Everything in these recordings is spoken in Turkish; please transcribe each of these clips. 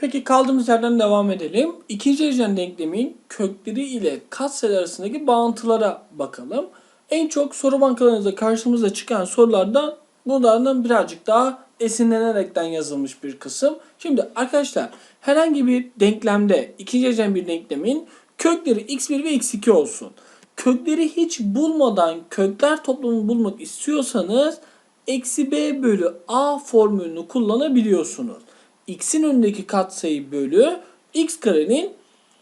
Peki kaldığımız yerden devam edelim. İkinci dereceden denklemin kökleri ile katsayılar arasındaki bağıntılara bakalım. En çok soru bankalarınızda karşımıza çıkan sorulardan bunlardan birazcık daha esinlenerekten yazılmış bir kısım. Şimdi arkadaşlar herhangi bir denklemde ikinci dereceden bir denklemin kökleri x1 ve x2 olsun. Kökleri hiç bulmadan kökler toplamını bulmak istiyorsanız eksi b bölü a formülünü kullanabiliyorsunuz. X'in önündeki katsayı bölü x karenin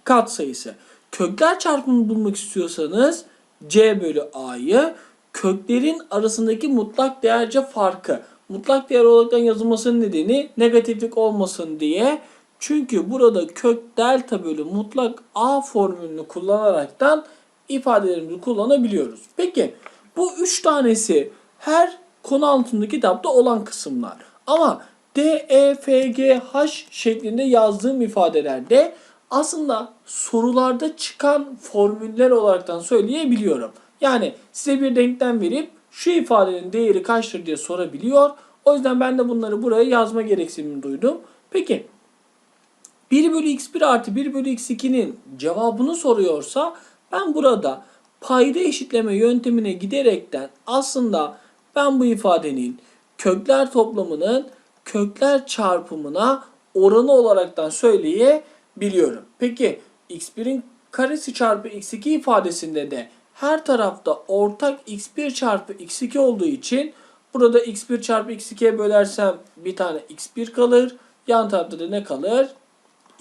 katsayısı. Kökler çarpımını bulmak istiyorsanız c bölü a'yı köklerin arasındaki mutlak değerce farkı. Mutlak değer olarak yazılmasının nedeni negatiflik olmasın diye. Çünkü burada kök delta bölü mutlak a formülünü kullanaraktan ifadelerimizi kullanabiliyoruz. Peki bu üç tanesi her konu altındaki kitapta olan kısımlar. Ama D, E, F, G, H şeklinde yazdığım ifadelerde aslında sorularda çıkan formüller olaraktan söyleyebiliyorum. Yani size bir denklem verip şu ifadenin değeri kaçtır diye sorabiliyor. O yüzden ben de bunları buraya yazma gereksinimi duydum. Peki 1 bölü x1 artı 1 bölü x2'nin cevabını soruyorsa ben burada payda eşitleme yöntemine giderekten aslında ben bu ifadenin kökler toplamının kökler çarpımına oranı olaraktan söyleyebiliyorum. Peki x1'in karesi çarpı x2 ifadesinde de her tarafta ortak x1 çarpı x2 olduğu için burada x1 çarpı x2'ye bölersem bir tane x1 kalır. Yan tarafta da ne kalır?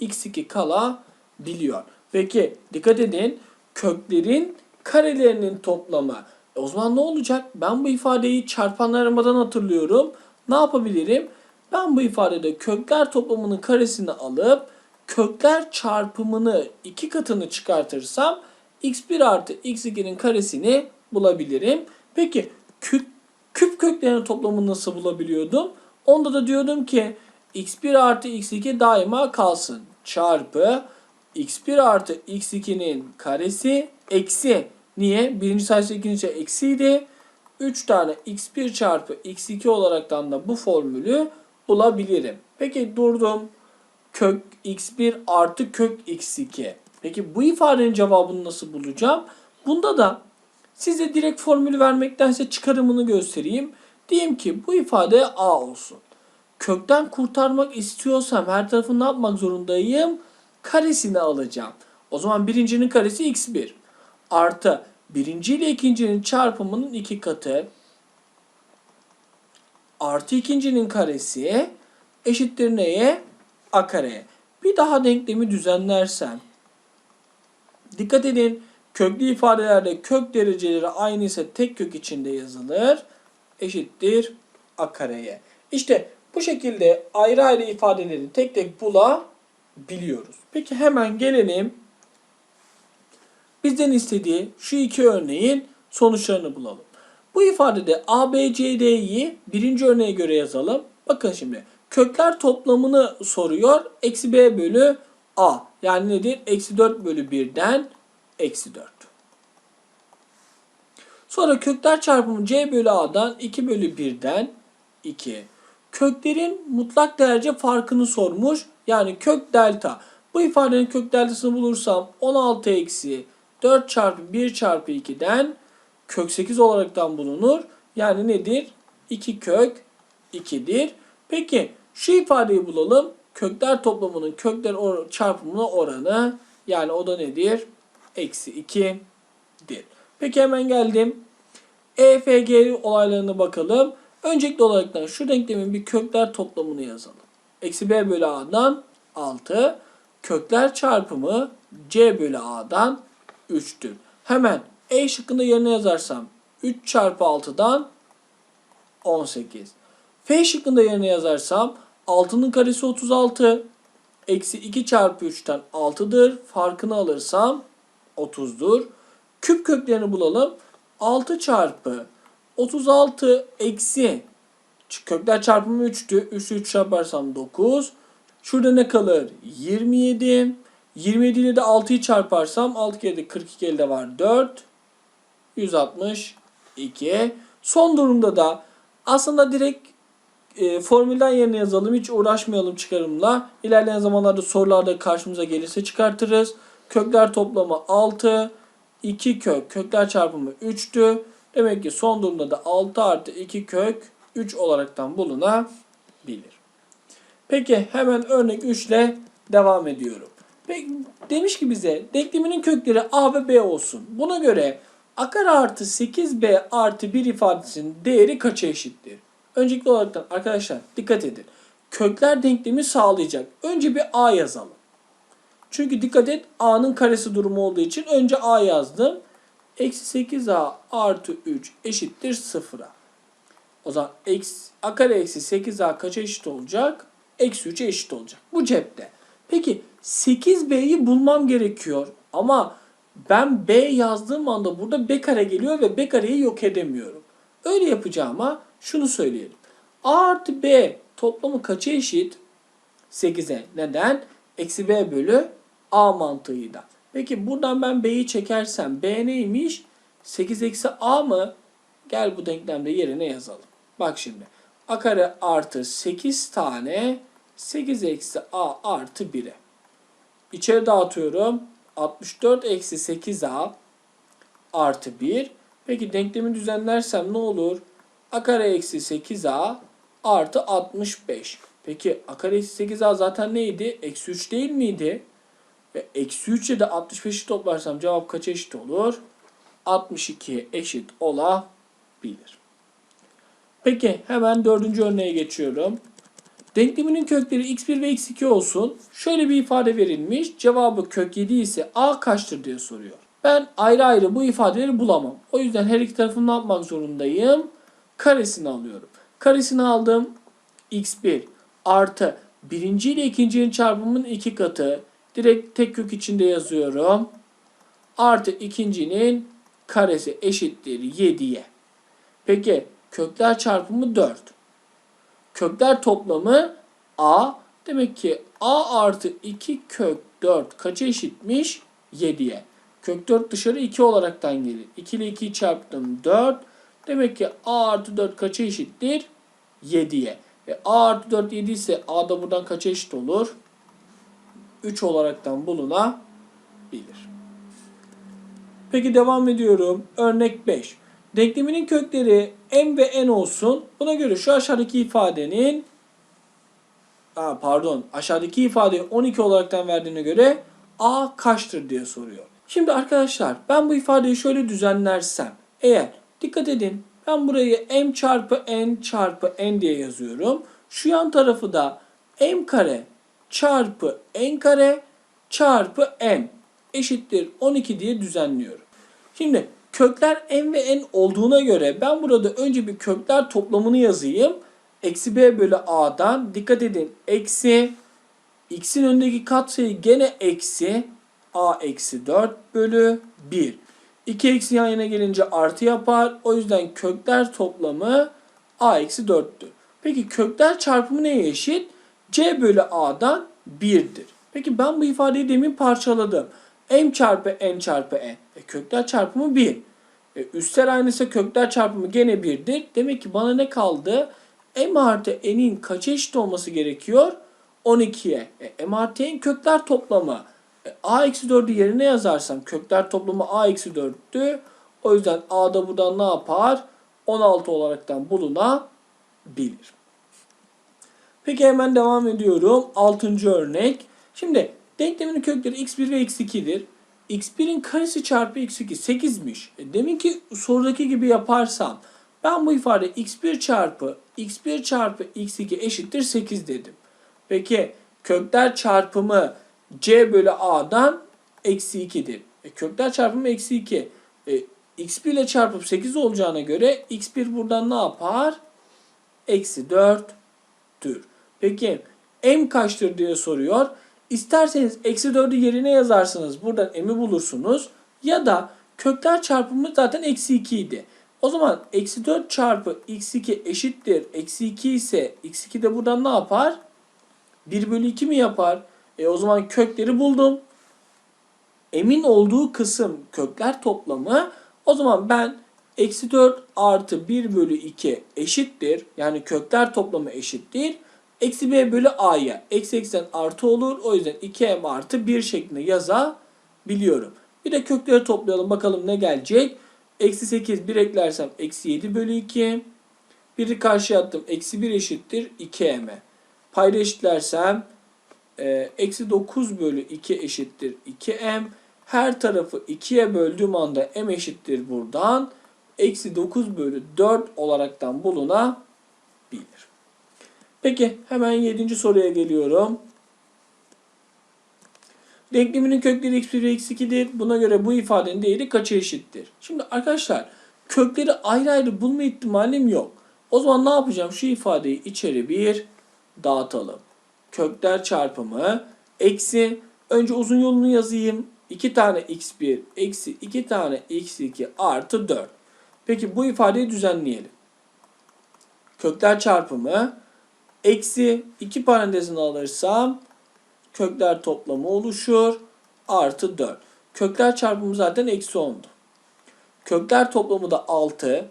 x2 kalabiliyor. Peki dikkat edin köklerin karelerinin toplamı. E o zaman ne olacak? Ben bu ifadeyi çarpanlarımdan hatırlıyorum. Ne yapabilirim? Ben bu ifadede kökler toplamının karesini alıp kökler çarpımını iki katını çıkartırsam x1 artı x2'nin karesini bulabilirim. Peki küp, küp köklerinin toplamını nasıl bulabiliyordum? Onda da diyordum ki x1 artı x2 daima kalsın. Çarpı x1 artı x2'nin karesi eksi. Niye? Birinci sayısı ikinci sayısı eksiydi. 3 tane x1 çarpı x2 olaraktan da bu formülü bulabilirim. Peki durdum. Kök x1 artı kök x2. Peki bu ifadenin cevabını nasıl bulacağım? Bunda da size direkt formülü vermektense çıkarımını göstereyim. Diyeyim ki bu ifade a olsun. Kökten kurtarmak istiyorsam her tarafı ne yapmak zorundayım? Karesini alacağım. O zaman birincinin karesi x1 artı birinci ile ikincinin çarpımının iki katı artı ikincinin karesi eşittir neye? A kareye. Bir daha denklemi düzenlersem dikkat edin köklü ifadelerde kök dereceleri aynı ise tek kök içinde yazılır. Eşittir A kareye. İşte bu şekilde ayrı ayrı ifadeleri tek tek bulabiliyoruz. Peki hemen gelelim bizden istediği şu iki örneğin sonuçlarını bulalım. Bu ifadede A, B, C, D'yi birinci örneğe göre yazalım. Bakın şimdi kökler toplamını soruyor. Eksi B bölü A. Yani nedir? Eksi 4 bölü 1'den eksi 4. Sonra kökler çarpımı C bölü A'dan 2 bölü 1'den 2. Köklerin mutlak derece farkını sormuş. Yani kök delta. Bu ifadenin kök deltasını bulursam 16 eksi 4 çarpı 1 çarpı 2'den kök 8 olaraktan bulunur. Yani nedir? 2 kök 2'dir. Peki şu ifadeyi bulalım. Kökler toplamının kökler or çarpımına oranı yani o da nedir? Eksi 2'dir. Peki hemen geldim. EFG olaylarına bakalım. Öncelikli olaraktan şu denklemin bir kökler toplamını yazalım. Eksi b bölü a'dan 6. Kökler çarpımı c bölü a'dan 3'tür. Hemen E şıkkında yerine yazarsam 3 çarpı 6'dan 18. F şıkkında yerine yazarsam 6'nın karesi 36. Eksi 2 çarpı 3'ten 6'dır. Farkını alırsam 30'dur. Küp köklerini bulalım. 6 çarpı 36 eksi kökler çarpımı 3'tü. 3'ü 3 çarparsam 9. Şurada ne kalır? 27. 27 ile de 6'yı çarparsam 6 kere de 42 elde var 4. 162. Son durumda da aslında direkt e, formülden yerine yazalım. Hiç uğraşmayalım çıkarımla. İlerleyen zamanlarda sorularda karşımıza gelirse çıkartırız. Kökler toplamı 6. 2 kök. Kökler çarpımı 3'tü. Demek ki son durumda da 6 artı 2 kök 3 olaraktan bulunabilir. Peki hemen örnek 3 ile devam ediyorum. Peki, demiş ki bize denkleminin kökleri a ve b olsun. Buna göre a kare artı 8b artı 1 ifadesinin değeri kaça eşittir? Öncelikli olarak da arkadaşlar dikkat edin. Kökler denklemi sağlayacak. Önce bir a yazalım. Çünkü dikkat et a'nın karesi durumu olduğu için önce a yazdım. Eksi 8a artı 3 eşittir 0'a. O zaman eksi, a kare eksi 8a kaça eşit olacak? Eksi 3'e eşit olacak. Bu cepte. Peki 8b'yi bulmam gerekiyor. Ama ben b yazdığım anda burada b kare geliyor ve b kareyi yok edemiyorum. Öyle yapacağıma şunu söyleyelim. a artı b toplamı kaça eşit? 8'e. Neden? Eksi b bölü a mantığıyla. Peki buradan ben b'yi çekersem b neymiş? 8 eksi a mı? Gel bu denklemde yerine yazalım. Bak şimdi. a kare artı 8 tane 8 eksi a artı 1'e. İçeri dağıtıyorum. 64 eksi 8a artı 1. Peki denklemi düzenlersem ne olur? a kare eksi 8a artı 65. Peki a kare eksi 8a zaten neydi? Eksi 3 değil miydi? Ve eksi 3 ile de 65'i toplarsam cevap kaça eşit olur? 62'ye eşit olabilir. Peki hemen dördüncü örneğe geçiyorum. Denkleminin kökleri x1 ve x2 olsun. Şöyle bir ifade verilmiş. Cevabı kök 7 ise a kaçtır diye soruyor. Ben ayrı ayrı bu ifadeleri bulamam. O yüzden her iki tarafını ne yapmak zorundayım? Karesini alıyorum. Karesini aldım. x1 artı birinci ile ikincinin çarpımının iki katı. Direkt tek kök içinde yazıyorum. Artı ikincinin karesi eşittir 7'ye. Peki kökler çarpımı 4. Kökler toplamı a. Demek ki a artı 2 kök 4 kaça eşitmiş? 7'ye. Kök 4 dışarı 2 olaraktan gelir. 2 ile 2'yi çarptım 4. Demek ki a artı 4 kaça eşittir? 7'ye. E, a artı 4 7 ise a da buradan kaça eşit olur? 3 olaraktan bulunabilir. Peki devam ediyorum. Örnek 5. Denkleminin kökleri m ve n olsun. Buna göre şu aşağıdaki ifadenin Aa, pardon aşağıdaki ifadeyi 12 olaraktan verdiğine göre a kaçtır diye soruyor. Şimdi arkadaşlar ben bu ifadeyi şöyle düzenlersem eğer dikkat edin ben burayı m çarpı n çarpı n diye yazıyorum. Şu yan tarafı da m kare çarpı n kare çarpı m eşittir 12 diye düzenliyorum. Şimdi kökler m ve n olduğuna göre ben burada önce bir kökler toplamını yazayım. Eksi b bölü a'dan dikkat edin eksi x'in önündeki katsayı gene eksi a eksi 4 bölü 1. 2 eksi yan yana gelince artı yapar. O yüzden kökler toplamı a eksi 4'tür. Peki kökler çarpımı neye eşit? c bölü a'dan 1'dir. Peki ben bu ifadeyi demin parçaladım. m çarpı n çarpı n. E, kökler çarpımı 1. E, üstler aynıysa kökler çarpımı gene 1'dir. Demek ki bana ne kaldı? m artı n'in kaça eşit olması gerekiyor? 12'ye. E, m artı n kökler toplamı. E, a eksi 4'ü yerine yazarsam kökler toplamı a eksi 4'tü. O yüzden a da buradan ne yapar? 16 olaraktan bulunabilir. Peki hemen devam ediyorum. 6. örnek. Şimdi denklemin kökleri x1 ve x2'dir. X1'in karesi çarpı x2 8'miş. E, demin ki sorudaki gibi yaparsam ben bu ifade x1 çarpı x1 çarpı x2 eşittir 8 dedim. Peki kökler çarpımı c bölü a'dan eksi 2'dir. E, kökler çarpımı eksi 2. E, x1 ile çarpıp 8 olacağına göre x1 buradan ne yapar? Eksi 4'tür. Peki m kaçtır diye soruyor. İsterseniz eksi 4'ü yerine yazarsınız. Buradan m'i bulursunuz. Ya da kökler çarpımı zaten eksi 2 idi. O zaman eksi 4 çarpı x2 eşittir. Eksi 2 ise x2 de buradan ne yapar? 1 bölü 2 mi yapar? E o zaman kökleri buldum. Emin olduğu kısım kökler toplamı. O zaman ben Eksi 4 artı 1 bölü 2 eşittir. Yani kökler toplamı eşittir. Eksi b bölü a'ya. Eksi eksen artı olur. O yüzden 2m artı 1 şeklinde yazabiliyorum. Bir de kökleri toplayalım. Bakalım ne gelecek. Eksi 8 1 eklersem eksi 7 bölü 2. Biri karşıya attım. Eksi 1 eşittir 2m. Payda eşitlersem e, eksi 9 bölü 2 eşittir 2m. Her tarafı 2'ye böldüğüm anda m eşittir buradan. Eksi 9 bölü 4 olaraktan bulunabilir. Peki hemen 7. soruya geliyorum. Denkleminin kökleri x1 ve x2'dir. Buna göre bu ifadenin değeri kaça eşittir? Şimdi arkadaşlar kökleri ayrı ayrı bulma ihtimalim yok. O zaman ne yapacağım? Şu ifadeyi içeri bir dağıtalım. Kökler çarpımı eksi önce uzun yolunu yazayım. 2 tane x1 eksi 2 tane x2 artı 4. Peki bu ifadeyi düzenleyelim. Kökler çarpımı eksi 2 parantezini alırsam kökler toplamı oluşur. Artı 4. Kökler çarpımı zaten eksi 10'du. Kökler toplamı da 6.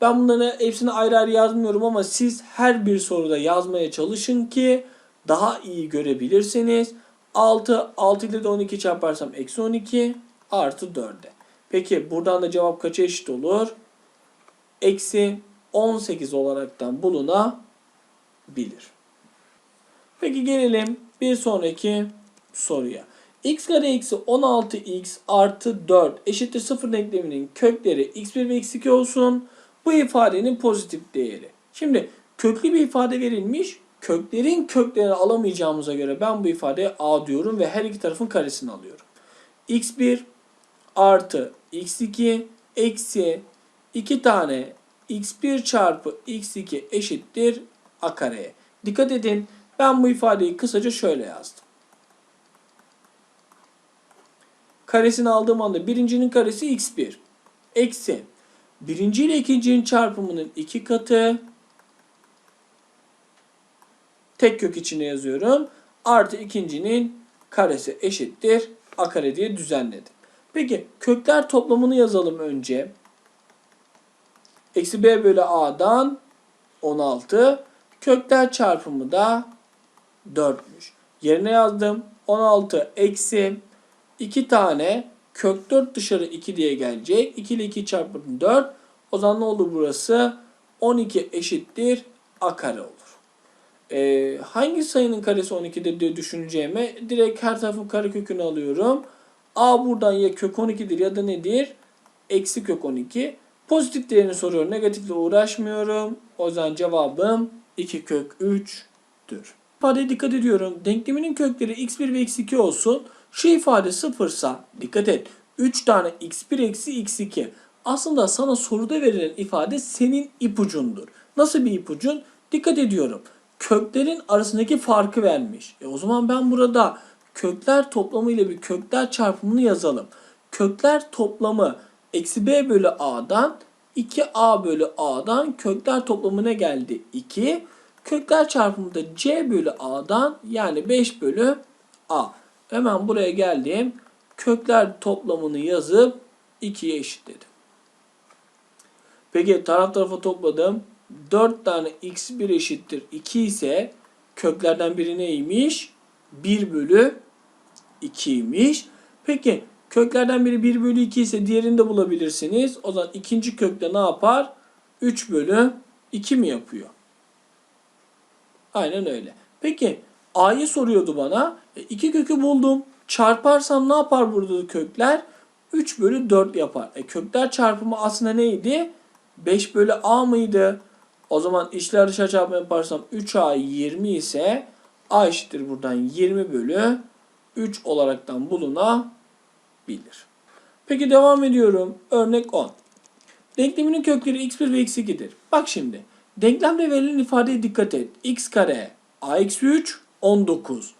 Ben bunları hepsini ayrı ayrı yazmıyorum ama siz her bir soruda yazmaya çalışın ki daha iyi görebilirsiniz. 6, 6 ile de 12 çarparsam eksi 12 artı 4'e. Peki buradan da cevap kaça eşit olur? Eksi 18 olaraktan bulunabilir. Peki gelelim bir sonraki soruya. x kare eksi 16x artı 4 eşittir 0 denkleminin kökleri x1 ve x2 olsun. Bu ifadenin pozitif değeri. Şimdi köklü bir ifade verilmiş. Köklerin köklerini alamayacağımıza göre ben bu ifadeye a diyorum ve her iki tarafın karesini alıyorum. x1 artı x2 eksi 2 tane x1 çarpı x2 eşittir a kareye. Dikkat edin ben bu ifadeyi kısaca şöyle yazdım. Karesini aldığım anda birincinin karesi x1 eksi birinci ile ikincinin çarpımının iki katı tek kök içine yazıyorum. Artı ikincinin karesi eşittir a kare diye düzenledim. Peki kökler toplamını yazalım önce. Eksi b bölü a'dan 16. Kökler çarpımı da 4'müş. Yerine yazdım. 16 eksi 2 tane kök 4 dışarı 2 diye gelecek. 2 ile 2 çarpım 4. O zaman ne olur burası? 12 eşittir a kare olur. Ee, hangi sayının karesi 12'dir diye düşüneceğime direkt her tarafın kare kökünü alıyorum. A buradan ya kök 12'dir ya da nedir? Eksi kök 12. Pozitif değerini soruyor. Negatifle uğraşmıyorum. O zaman cevabım 2 kök 3'tür. İfadeye dikkat ediyorum. Denkleminin kökleri x1 ve x2 olsun. Şu ifade sıfırsa dikkat et. 3 tane x1 eksi x2. Aslında sana soruda verilen ifade senin ipucundur. Nasıl bir ipucun? Dikkat ediyorum. Köklerin arasındaki farkı vermiş. E o zaman ben burada kökler toplamı ile bir kökler çarpımını yazalım. Kökler toplamı eksi b bölü a'dan 2a bölü a'dan kökler toplamı ne geldi? 2. Kökler çarpımı da c bölü a'dan yani 5 bölü a. Hemen buraya geldim. Kökler toplamını yazıp 2'ye eşitledim. Peki taraf tarafa topladım. 4 tane x1 eşittir 2 ise köklerden biri neymiş? 1 bölü 2'ymiş. Peki köklerden biri 1 bölü 2 ise diğerini de bulabilirsiniz. O zaman ikinci kökte ne yapar? 3 bölü 2 mi yapıyor? Aynen öyle. Peki a'yı soruyordu bana. E, iki kökü buldum. Çarparsam ne yapar burada kökler? 3 bölü 4 yapar. E, kökler çarpımı aslında neydi? 5 bölü a mıydı? O zaman içler dışarı çarpma yaparsam 3a 20 ise a eşittir buradan 20 bölü 3 olaraktan bulunabilir. Peki devam ediyorum. Örnek 10. Denkleminin kökleri x1 ve x2'dir. Bak şimdi. Denklemde verilen ifadeye dikkat et. x kare a eksi 3 19.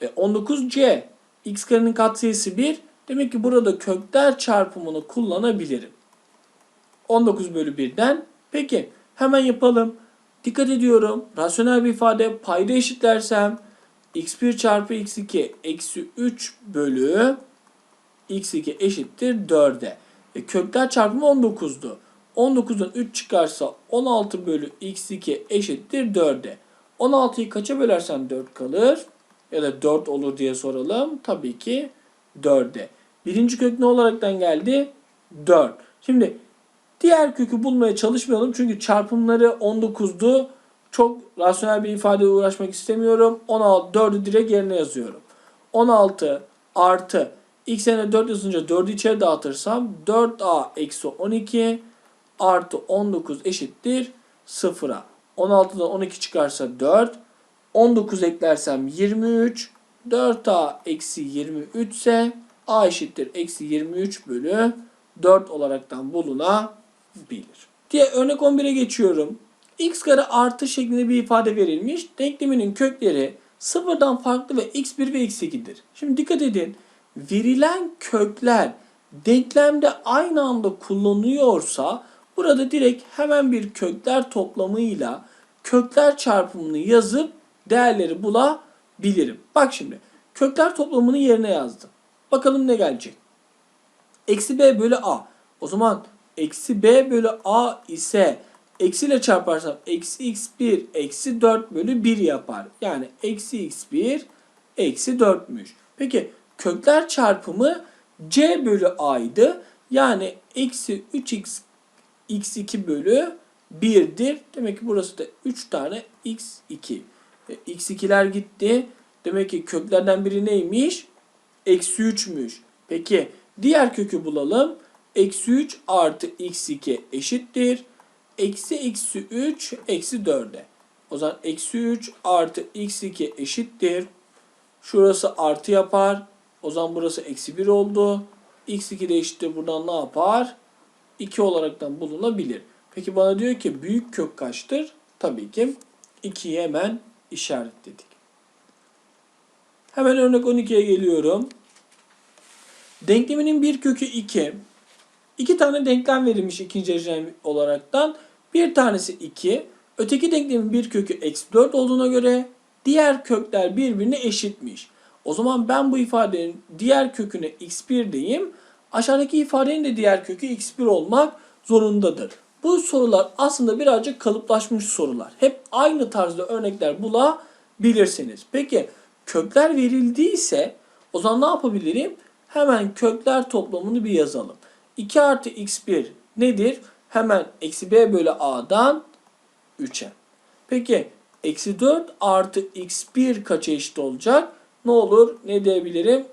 E 19c. x karenin katsayısı 1. Demek ki burada kökler çarpımını kullanabilirim. 19 bölü 1'den. Peki hemen yapalım. Dikkat ediyorum. Rasyonel bir ifade payda eşitlersem x1 çarpı x2 eksi 3 bölü x2 eşittir 4'e. E, kökler çarpımı 19'du. 19'dan 3 çıkarsa 16 bölü x2 eşittir 4'e. 16'yı kaça bölersen 4 kalır? Ya da 4 olur diye soralım. Tabii ki 4'e. Birinci kök ne olaraktan geldi? 4. Şimdi diğer kökü bulmaya çalışmayalım. Çünkü çarpımları 19'du. Çok rasyonel bir ifadeye uğraşmak istemiyorum. 16, 4'ü direkt yerine yazıyorum. 16 artı x yerine 4 yazınca 4'ü içeri dağıtırsam 4a eksi 12 artı 19 eşittir 0'a. 16'dan 12 çıkarsa 4. 19 eklersem 23. 4a eksi 23 ise a eşittir eksi 23 bölü 4 olaraktan bulunabilir. Diye örnek 11'e geçiyorum. x kare artı şeklinde bir ifade verilmiş. Denkleminin kökleri sıfırdan farklı ve x1 ve x2'dir. Şimdi dikkat edin. Verilen kökler denklemde aynı anda kullanılıyorsa burada direkt hemen bir kökler toplamıyla kökler çarpımını yazıp değerleri bulabilirim. Bak şimdi kökler toplamını yerine yazdım. Bakalım ne gelecek. Eksi b bölü a. O zaman eksi b bölü a ise eksiyle çarparsam eksi x1 eksi 4 bölü 1 yapar. Yani eksi x1 eksi 4'müş. Peki kökler çarpımı c bölü a'ydı. Yani eksi 3x x2 bölü 1'dir. Demek ki burası da 3 tane x2. E, x2'ler gitti. Demek ki köklerden biri neymiş? Eksi 3'müş. Peki diğer kökü bulalım. Eksi 3 artı x2 eşittir. Eksi eksi 3 eksi 4'e. O zaman eksi 3 artı x2 eşittir. Şurası artı yapar. O zaman burası eksi 1 oldu. x2 de eşittir. Buradan ne yapar? 2 olaraktan bulunabilir. Peki bana diyor ki büyük kök kaçtır? Tabii ki 2'yi hemen işaretledik. Hemen örnek 12'ye geliyorum. Denkleminin bir kökü 2. İki tane denklem verilmiş ikinci derecen olaraktan. Bir tanesi 2. Öteki denklemin bir kökü eksi 4 olduğuna göre diğer kökler birbirine eşitmiş. O zaman ben bu ifadenin diğer köküne x1 diyeyim. Aşağıdaki ifadenin de diğer kökü x1 olmak zorundadır. Bu sorular aslında birazcık kalıplaşmış sorular. Hep aynı tarzda örnekler bulabilirsiniz. Peki kökler verildiyse o zaman ne yapabilirim? Hemen kökler toplamını bir yazalım. 2 artı x1 nedir? Hemen eksi b bölü a'dan 3'e. Peki eksi 4 artı x1 kaça eşit olacak? Ne olur? Ne diyebilirim?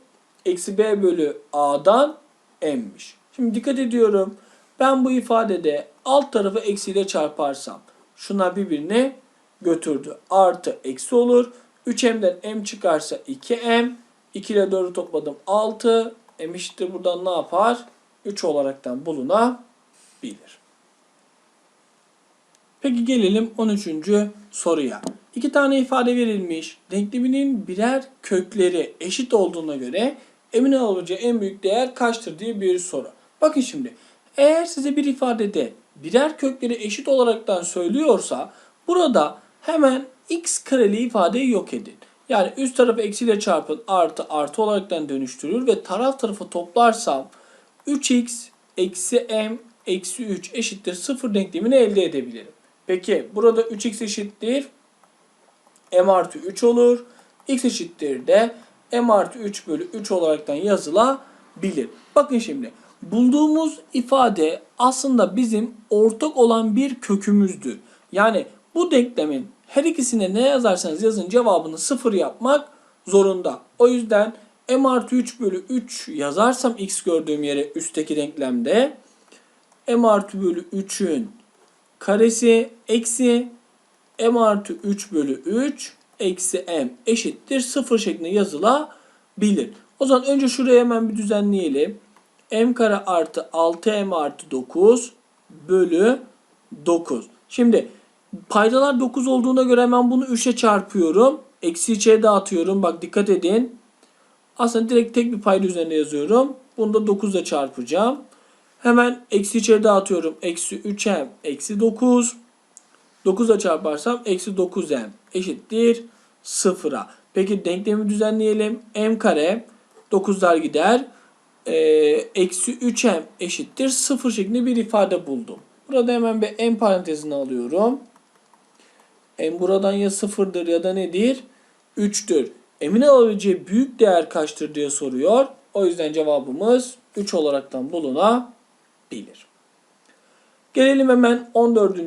Eksi b bölü a'dan m'miş. Şimdi dikkat ediyorum. Ben bu ifadede alt tarafı eksiyle çarparsam şuna birbirine götürdü. Artı eksi olur. 3m'den m çıkarsa 2m. 2 ile 4'ü topladım 6. M eşittir buradan ne yapar? 3 olaraktan bulunabilir. Peki gelelim 13. soruya. İki tane ifade verilmiş. Denkleminin birer kökleri eşit olduğuna göre emin olabileceği en büyük değer kaçtır diye bir soru. Bakın şimdi eğer size bir ifadede birer kökleri eşit olaraktan söylüyorsa burada hemen x kareli ifadeyi yok edin. Yani üst tarafı eksiyle çarpın artı artı olaraktan dönüştürür ve taraf tarafı toplarsam 3x eksi m eksi 3 eşittir 0 denklemini elde edebilirim. Peki burada 3x eşittir m artı 3 olur. x eşittir de m artı 3 bölü 3 olaraktan yazılabilir. Bakın şimdi bulduğumuz ifade aslında bizim ortak olan bir kökümüzdür. Yani bu denklemin her ikisine ne yazarsanız yazın cevabını 0 yapmak zorunda. O yüzden m artı 3 bölü 3 yazarsam x gördüğüm yere üstteki denklemde m artı bölü 3'ün karesi eksi m artı 3 bölü 3 eksi m eşittir 0 şeklinde yazılabilir. O zaman önce şuraya hemen bir düzenleyelim. m kare artı 6m artı 9 bölü 9. Şimdi paydalar 9 olduğuna göre hemen bunu 3'e çarpıyorum. Eksi içeri dağıtıyorum. Bak dikkat edin. Aslında direkt tek bir payda üzerine yazıyorum. Bunu da 9 ile çarpacağım. Hemen eksi içeri dağıtıyorum. Eksi 3m eksi 9. 9 ile çarparsam eksi 9m eşittir 0'a. Peki denklemi düzenleyelim. m kare 9'lar gider. Ee, eksi 3m eşittir 0 şeklinde bir ifade buldum. Burada hemen bir en parantezine alıyorum. En buradan ya sıfırdır ya da nedir? 3'tür. Emin alabileceği büyük değer kaçtır diye soruyor. O yüzden cevabımız 3 olaraktan bulunabilir. Gelelim hemen 14.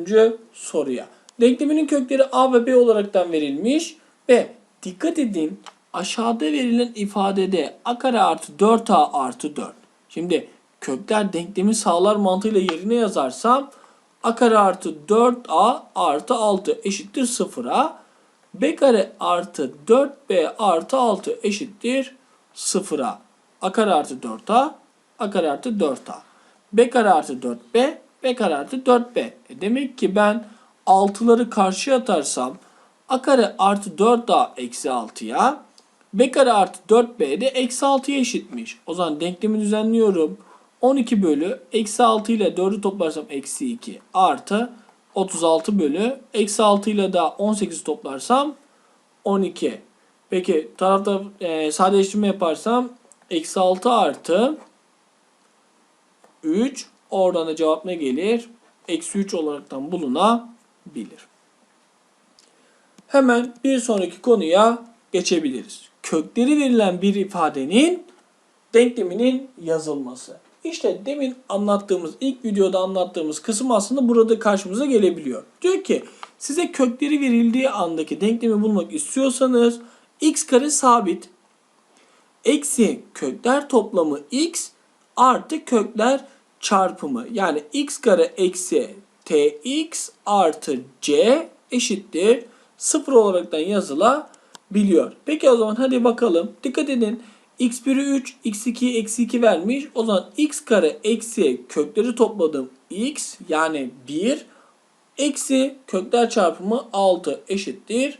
soruya. Denkleminin kökleri a ve b olaraktan verilmiş ve dikkat edin aşağıda verilen ifadede a kare artı 4a artı 4. Şimdi kökler denklemi sağlar mantığıyla yerine yazarsam a kare artı 4a artı 6 eşittir 0'a. b kare artı 4b artı 6 eşittir 0'a. a kare artı 4a, a kare artı 4a. b kare artı 4b, b kare artı 4b. E demek ki ben 6'ları karşıya atarsam a kare artı 4a eksi 6'ya b kare artı 4b de eksi 6'ya eşitmiş. O zaman denklemi düzenliyorum. 12 bölü eksi 6 ile 4'ü toplarsam eksi 2 artı 36 bölü eksi 6 ile daha 18 toplarsam 12. Peki tarafta e, sadeleştirme yaparsam eksi 6 artı 3 oradan da cevap ne gelir? Eksi 3 olaraktan bulunabilir. Hemen bir sonraki konuya geçebiliriz. Kökleri verilen bir ifadenin denkleminin yazılması. İşte demin anlattığımız, ilk videoda anlattığımız kısım aslında burada karşımıza gelebiliyor. Diyor ki size kökleri verildiği andaki denklemi bulmak istiyorsanız x kare sabit eksi kökler toplamı x artı kökler çarpımı. Yani x kare eksi tx artı c eşittir 0 olaraktan yazılabiliyor. Peki o zaman hadi bakalım. Dikkat edin. x1'i 3, x2'yi eksi 2 vermiş. O zaman x kare eksi kökleri topladım x yani 1 eksi kökler çarpımı 6 eşittir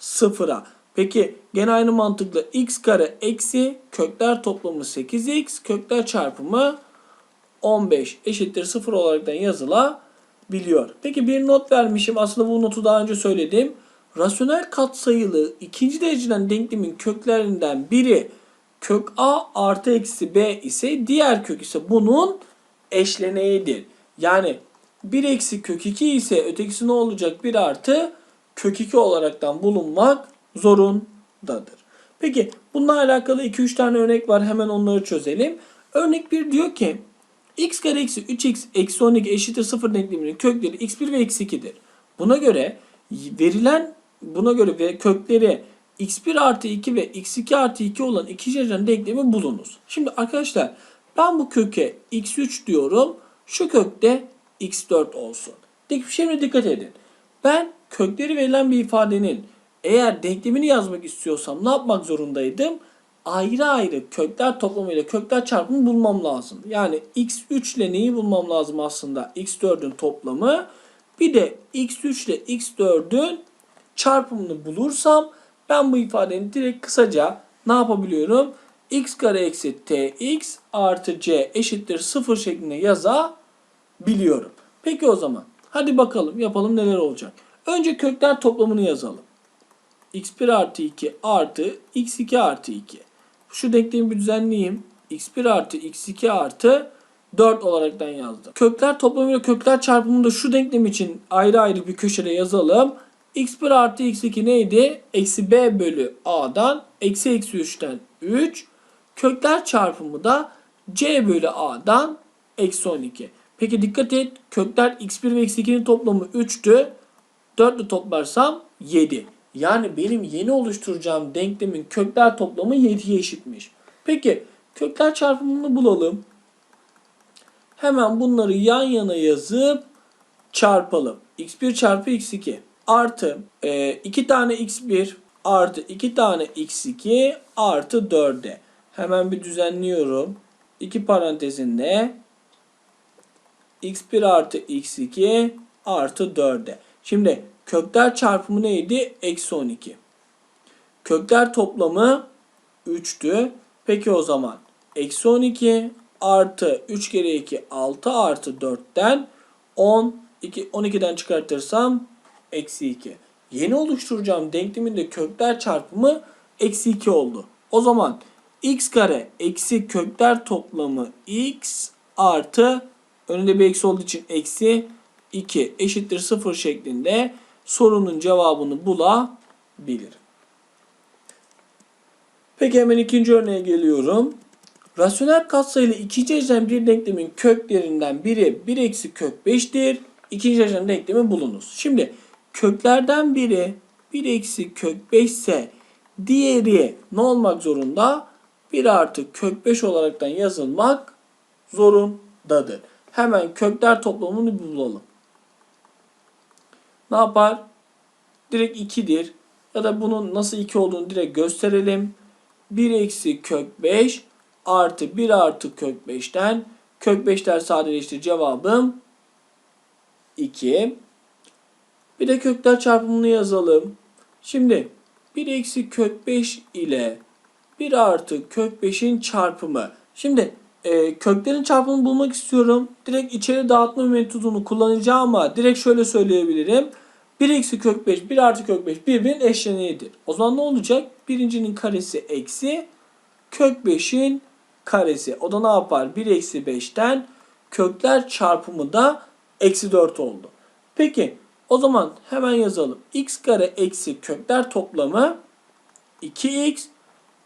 0'a. Peki gene aynı mantıkla x kare eksi kökler toplamı 8x kökler çarpımı 15 eşittir 0 olarak da yazılabiliyor. Peki bir not vermişim. Aslında bu notu daha önce söyledim. Rasyonel katsayılı ikinci dereceden denklemin köklerinden biri kök a artı eksi b ise diğer kök ise bunun eşleneğidir. Yani 1 eksi kök 2 ise ötekisi ne olacak? 1 artı kök 2 olaraktan bulunmak zorundadır. Peki bununla alakalı 2-3 tane örnek var. Hemen onları çözelim. Örnek 1 diyor ki x kare eksi 3x eksi 12 eşittir 0 denkleminin kökleri x1 ve x2'dir. Buna göre verilen buna göre ve kökleri x1 artı 2 ve x2 artı 2 olan iki dereceden denklemi bulunuz. Şimdi arkadaşlar ben bu köke x3 diyorum. Şu kökte x4 olsun. Şimdi dikkat edin. Ben kökleri verilen bir ifadenin eğer denklemini yazmak istiyorsam ne yapmak zorundaydım? Ayrı ayrı kökler toplamıyla kökler çarpımı bulmam lazım. Yani x3 ile neyi bulmam lazım aslında? x4'ün toplamı. Bir de x3 ile x4'ün çarpımını bulursam ben bu ifadenin direkt kısaca ne yapabiliyorum? x kare eksi tx artı c eşittir 0 şeklinde yazabiliyorum. Peki o zaman hadi bakalım yapalım neler olacak. Önce kökler toplamını yazalım. x1 artı 2 artı x2 artı 2. Şu denklemi bir düzenleyeyim. x1 artı x2 artı 4 olaraktan yazdım. Kökler toplamıyla kökler çarpımını da şu denklem için ayrı ayrı bir köşede yazalım. x1 artı x2 neydi? Eksi b bölü a'dan eksi eksi 3'ten 3. Kökler çarpımı da c bölü a'dan eksi 12. Peki dikkat et. Kökler x1 ve x2'nin toplamı 3'tü. 4 ile toplarsam 7. Yani benim yeni oluşturacağım denklemin kökler toplamı 7'ye eşitmiş. Peki kökler çarpımını bulalım. Hemen bunları yan yana yazıp çarpalım. x1 çarpı x2 artı 2 e, tane x1 artı 2 tane x2 artı 4'e. Hemen bir düzenliyorum. 2 parantezinde x1 artı x2 artı 4'e. Şimdi kökler çarpımı neydi? Eksi 12. Kökler toplamı 3'tü. Peki o zaman eksi 12 artı 3 kere 2 6 artı 4'ten 10 2, 12'den çıkartırsam eksi 2. Yeni oluşturacağım denklemin de kökler çarpımı eksi 2 oldu. O zaman x kare eksi kökler toplamı x artı önünde bir eksi olduğu için eksi 2 eşittir 0 şeklinde sorunun cevabını bulabilir. Peki hemen ikinci örneğe geliyorum. Rasyonel katsayılı ikinci dereceden bir denklemin köklerinden biri 1 eksi kök 5'tir. İkinci dereceden denklemi bulunuz. Şimdi köklerden biri 1 eksi kök 5 ise diğeri ne olmak zorunda? 1 artı kök 5 olaraktan yazılmak zorundadır. Hemen kökler toplamını bulalım. Ne yapar? Direkt 2'dir. Ya da bunun nasıl 2 olduğunu direkt gösterelim. 1 eksi kök 5 artı 1 artı kök 5'ten kök 5'ler sadeleşti. Cevabım 2. Bir de kökler çarpımını yazalım. Şimdi 1 eksi kök 5 ile 1 artı kök 5'in çarpımı. Şimdi e, köklerin çarpımını bulmak istiyorum. Direkt içeri dağıtma metodunu kullanacağım ama direkt şöyle söyleyebilirim. 1 eksi kök 5, 1 artı kök 5 birbirinin eşleniğidir. O zaman ne olacak? Birincinin karesi eksi kök 5'in karesi. O da ne yapar? 1 eksi 5'ten kökler çarpımı da eksi 4 oldu. Peki o zaman hemen yazalım. x kare eksi kökler toplamı 2x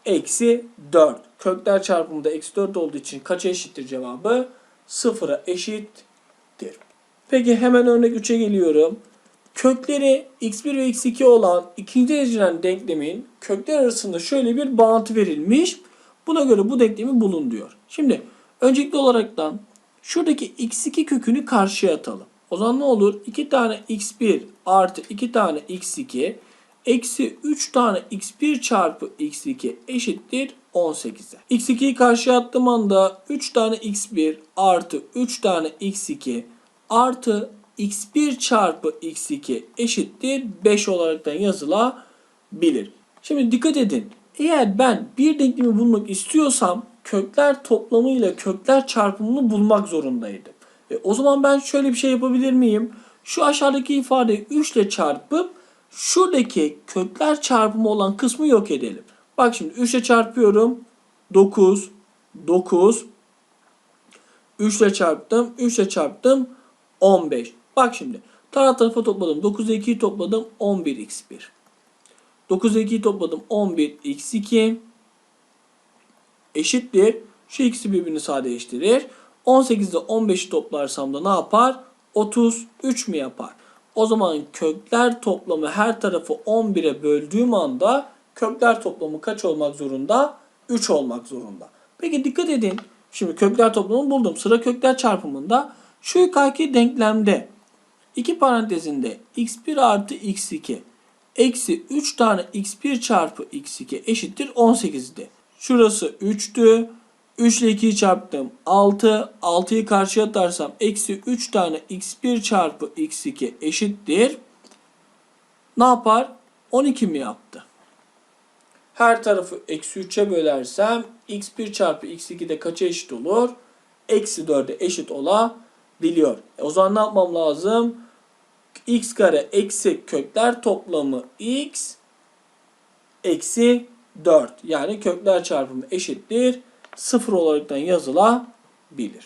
eksi 4. Kökler çarpımı da eksi 4 olduğu için kaça eşittir cevabı? 0'a eşittir. Peki hemen örnek 3'e geliyorum. Kökleri x1 ve x2 olan ikinci dereceden denklemin kökler arasında şöyle bir bağıntı verilmiş. Buna göre bu denklemi bulun diyor. Şimdi öncelikli olaraktan şuradaki x2 kökünü karşıya atalım. O zaman ne olur? 2 tane x1 artı 2 tane x2 eksi 3 tane x1 çarpı x2 eşittir 18'e. x2'yi karşıya attığım anda 3 tane x1 artı 3 tane x2 artı x1 çarpı x2 eşittir 5 olaraktan yazılabilir. Şimdi dikkat edin. Eğer ben bir denklemi bulmak istiyorsam kökler toplamı ile kökler çarpımını bulmak zorundaydım. E, o zaman ben şöyle bir şey yapabilir miyim? Şu aşağıdaki ifadeyi 3 ile çarpıp şuradaki kökler çarpımı olan kısmı yok edelim. Bak şimdi 3 ile çarpıyorum. 9, 9, 3 ile çarptım, 3 ile çarptım, 15. Bak şimdi taraf tarafa topladım. 9 ile 2'yi topladım, 11x1. 9 ile 2'yi topladım, 11x2 eşittir. Şu ikisi birbirini sadeleştirir. 18 ile 15'i toplarsam da ne yapar? 33 mi yapar? O zaman kökler toplamı her tarafı 11'e böldüğüm anda kökler toplamı kaç olmak zorunda? 3 olmak zorunda. Peki dikkat edin. Şimdi kökler toplamını buldum. Sıra kökler çarpımında şu yukarıki denklemde iki parantezinde x1 artı x2 eksi 3 tane x1 çarpı x2 eşittir 18'di. Şurası 3'tü. 3 ile 2'yi çarptım. 6. 6'yı karşıya atarsam eksi 3 tane x1 çarpı x2 eşittir. Ne yapar? 12 mi yaptı? Her tarafı eksi 3'e bölersem x1 çarpı x2 de kaça eşit olur? Eksi 4'e eşit olabiliyor. E o zaman ne yapmam lazım? x kare eksi kökler toplamı x eksi 4. Yani kökler çarpımı eşittir. 0 olaraktan yazılabilir.